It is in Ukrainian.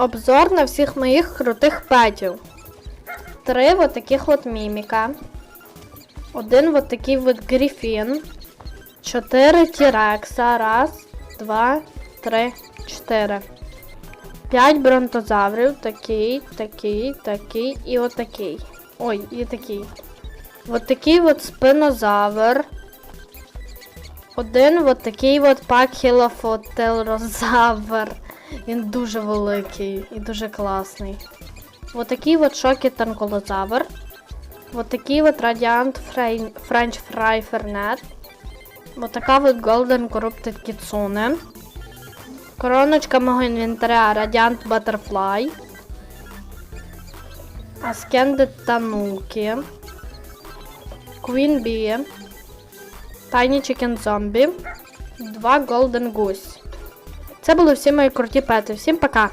Обзор на всіх моїх крутих петів. Три вот таких от міміка. Один вот такий вот грифін. Чотири тірекса. Раз, два, три, чотири. П'ять бронтозаврів. Такий, такий, такий і отакий. Ой, і такий. Вот такий от спинозавр. Один от такий от пакхілофотелрозавр. Він дуже великий і дуже класний. Вот такий от шокі танколозавр. Вот такий от радіант Френч Фрай Фернет. Вот така от Golden Corrupted Kitsune. Короночка мого інвентаря Радіант Butterfly. Аскенди Тануки. Queen Bee. Tiny Chicken Zombie. Два Golden Goose. Це були всі мої круті пети. Всім пока!